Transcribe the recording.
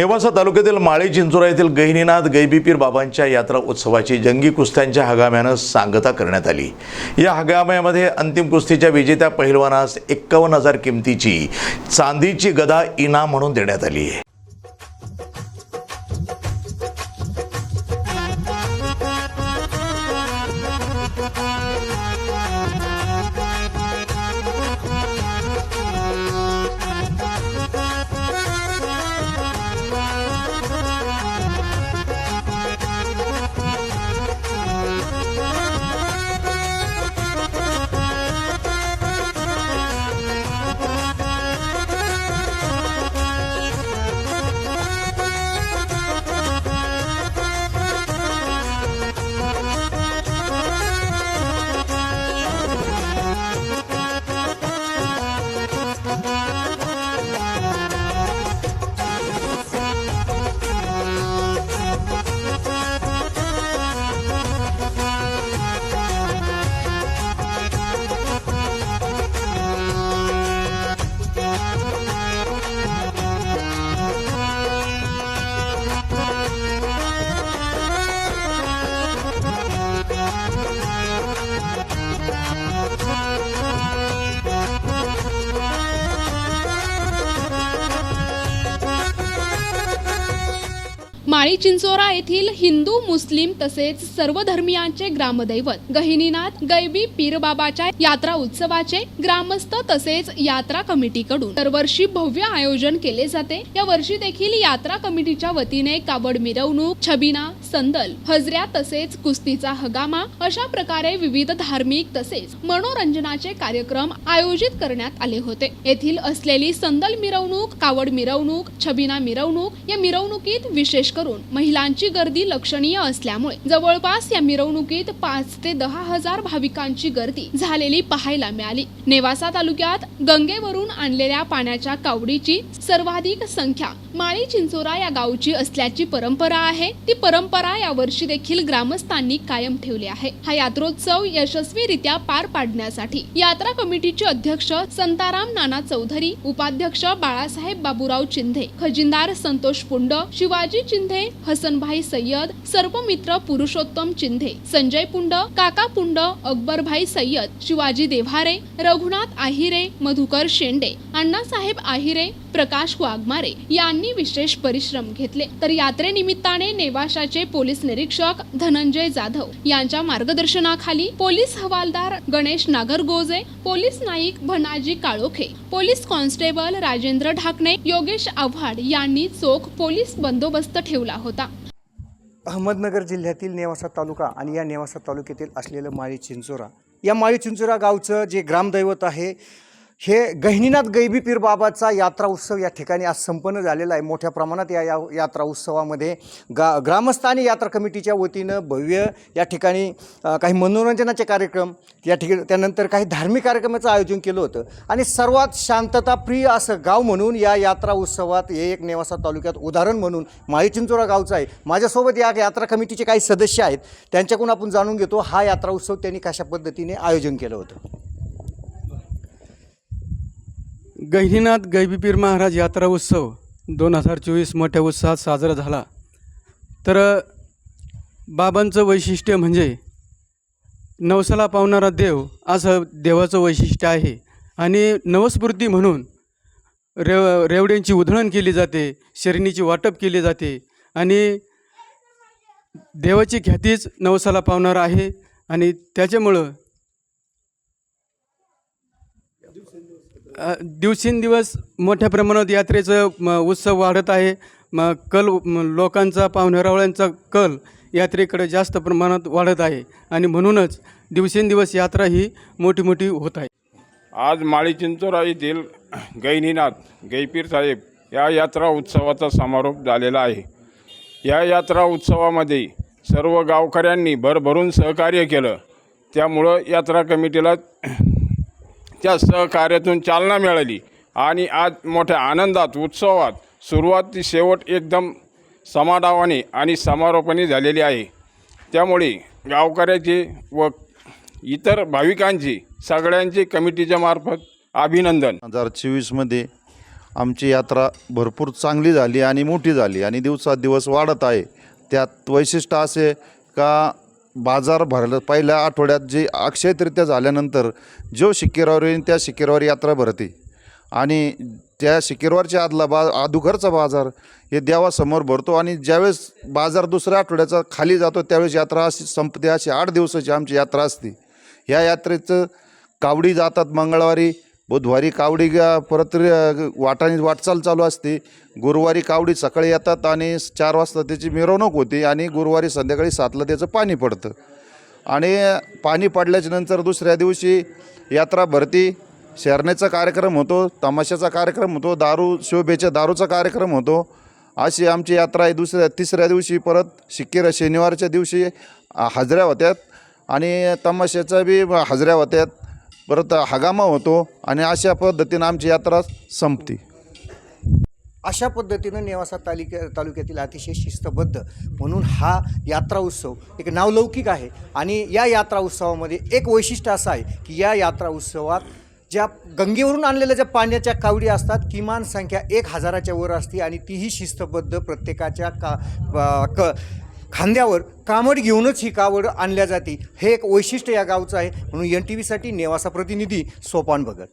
नेवासा तालुक्यातील माळी चिंचोरा येथील गहिनीनाथ गैबीपीर बाबांच्या यात्रा उत्सवाची जंगी कुस्त्यांच्या हगाम्यानं सांगता करण्यात आली. या हगाम्यामध्ये अंतिम कुस्तीच्या विजेत्या पहिलवानास एक्कावन्न हजार किमतीची चांदीची गदा इनाम म्हणून देण्यात आली आहे. माळी चिंचोरा येथील हिंदू मुस्लिम तसेच सर्व धर्मियांचे ग्रामदैवत गहिनीनाथ गैबी पीरबाबाच्या यात्रा उत्सवाचे ग्रामस्थ तसेच यात्रा कमिटीकडून दरवर्षी भव्य आयोजन केले जाते. या वर्षी देखील यात्रा कमिटीच्या वतीने कावड मिरवणूक छबिना संदल हजऱ्या तसेच कुस्तीचा हगामा अशा प्रकारे विविध धार्मिक तसेच मनोरंजनाचे कार्यक्रम आयोजित करण्यात आले होते. येथील असलेली संदल मिरवणूक कावड मिरवणूक छबिना मिरवणूक या मिरवणुकीत विशेष करून महिलांची गर्दी लक्षणीय असल्यामुळे जवळपास या मिरवणुकीत पाच ते दहा हजार भाविकांची गर्दी झालेली पाहायला मिळाली. नेवासा तालुक्यात गंगेवरून आणलेल्या पाण्याच्या कावडीची सर्वाधिक संख्या माळी चिंचोरा या गावची असल्याची परंपरा आहे. ती परंपरा परंपरा यावर्षी देखील ग्रामस्थांनी कायम ठेवली आहे. हा यात्रोत्सव यशस्वीरित्या पार पाडण्यासाठी यात्रा कमिटीचे अध्यक्ष संताराम नाना चौधरी उपाध्यक्ष बाळासाहेब बाबूराव चिंधे खजिनदार संतोष पुंड शिवाजी चिंधे हसनभाई सय्यद सर्पमित्र पुरुषोत्तम चिंधे संजय पुंड काका पुंड अकबरभाई सय्यद शिवाजी देव्हारे रघुनाथ आहिरे मधुकर शेंडे अण्णासाहेब आहिरे प्रकाश वाघमारे यांनी विशेष परिश्रम घेतले. तर यात्रेनिमित्ताने नेवाशाचे पोलीस निरीक्षक धनंजय जाधव यांच्या मार्गदर्शनाखाली पोलीस हवालदार Ganesh Nagargoje police Naik Bhanaji Kalokhe police constable Rajendra Dhakane Yogesh Avhad यांनी चोख पोलीस बंदोबस्त ठेवला होता. अहमदनगर जिल्ह्यातील नेवासा तालुका आणि या नेवासा तालुक्यातील असलेलं माळी चिंचोरा. या माळी चिंचोरा गावचं जे ग्रामदैवत आहे हे गहिनीनाथ गैबी पीर बाबाचा यात्रा उत्सव या ठिकाणी आज संपन्न झालेला आहे. मोठ्या प्रमाणात या या यात्रा उत्सवामध्ये गा ग्रामस्थ आणि यात्रा कमिटीच्या वतीनं भव्य या ठिकाणी काही मनोरंजनाचे कार्यक्रम या ठिकाणी त्यानंतर काही धार्मिक कार्यक्रमाचं आयोजन केलं होतं. आणि सर्वात शांतताप्रिय असं गाव म्हणून या यात्रा उत्सवात हे एक नेवासा तालुक्यात उदाहरण म्हणून माळी चिंचोरा गावचं आहे. माझ्यासोबत या यात्रा कमिटीचे काही सदस्य आहेत. त्यांच्याकडून आपण जाणून घेतो हा यात्रा उत्सव त्यांनी कशा पद्धतीने आयोजन केलं होतं. गहिनीनाथ गैबीपीर महाराज यात्रा उत्सव दोन हजार चोवीस मोठ्या उत्साहात साजरा झाला. तर बाबांचं वैशिष्ट्य म्हणजे नवसाला पावणारा देव असं देवाचं वैशिष्ट्य आहे आणि नवस्फूर्ती म्हणून रेव रेवड्यांची उधळण केली जाते शरणीची वाटप केली जाते आणि देवाची ख्यातीच नवसाला पावणार आहे आणि त्याच्यामुळं दिवसेंदिवस मोठ्या प्रमाणात यात्रेचं म, उत्सव वाढत आहे. मग कल लोकांचा पाहुणेरावळ्यांचा कल यात्रेकडे जास्त प्रमाणात वाढत आहे. आणि म्हणूनच दिवसेंदिवस यात्रा ही मोठी मोठी होत आहे. आज माळी चिंचोरा येथील गैनीनाथ गैपीर साहेब या यात्रा उत्सवाचा समारोप झालेला आहे. या यात्रा उत्सवामध्ये सर्व गावकऱ्यांनी भरभरून सहकार्य केलं. त्यामुळं यात्रा कमिटीला त्या सहकार्यातून चालना मिळाली आणि आज मोठ्या आनंदात उत्सवात सुरुवात ती शेवट एकदम समाडावाने आणि समारोपाने झालेली आहे. त्यामुळे गावकऱ्याचे व इतर भाविकांची सगळ्यांचे कमिटीच्या मार्फत अभिनंदन. हजार चोवीसमध्ये आमची यात्रा भरपूर चांगली झाली आणि मोठी झाली आणि दिवसात दिवस वाढत आहे. त्यात वैशिष्ट्य असे का बाजार भरलं. पहिल्या आठवड्यात जे अक्षयतृतीया झाल्यानंतर जो शिक्केरवार येईल त्या शिक्केरवार यात्रा भरते. आणि त्या शिकेरवारच्या आदला बा आदुघरचा बाजार हे देवासमोर भरतो आणि ज्यावेळेस बाजार दुसऱ्या आठवड्याचा खाली जातो त्यावेळेस यात्रा अशी संपते. अशी आठ दिवसाची आमची यात्रा असते. या यात्रेचं कावडी जातात मंगळवारी बुधवारी कावडी परत वाटाने वाटचाल चालू असते. गुरुवारी कावडी सकाळी येतात आणि चार वाजता त्याची मिरवणूक होते आणि गुरुवारी संध्याकाळी सातला त्याचं पाणी पडतं. आणि पाणी पडल्याच्या नंतर दुसऱ्या दिवशी यात्रा भरती. शेरण्याचा कार्यक्रम होतो तमाशाचा कार्यक्रम होतो दारू शोभेच्या दारूचा कार्यक्रम होतो. अशी आमची यात्रा आहे. दुसऱ्या तिसऱ्या दिवशी परत शिक्केर शनिवारच्या दिवशी हजऱ्या होत्यात. आणि तमाशाचा बी हजऱ्या होत्यात. परत हगामा होतो आणि अशा पद्धतीनं आमची यात्रा संपते. अशा पद्धतीनं नेवासा तालुक्या तालुक्यातील अतिशय शिस्तबद्ध म्हणून हा यात्रा उत्सव एक नावलौकिक आहे. आणि या यात्रा उत्सवामध्ये एक वैशिष्ट्य असं आहे की या यात्रा उत्सवात ज्या गंगेवरून आणलेल्या ज्या पाण्याच्या कावडी असतात किमान संख्या एक हजाराच्या वर असते आणि तीही शिस्तबद्ध प्रत्येकाच्या का क खांद्यावर कामड घेऊनच ही कावड आणल्या जाते. हे एक वैशिष्ट्य या गावचं आहे. म्हणून एन टी व्हीसाठी नेवासा प्रतिनिधी सोपान भगत.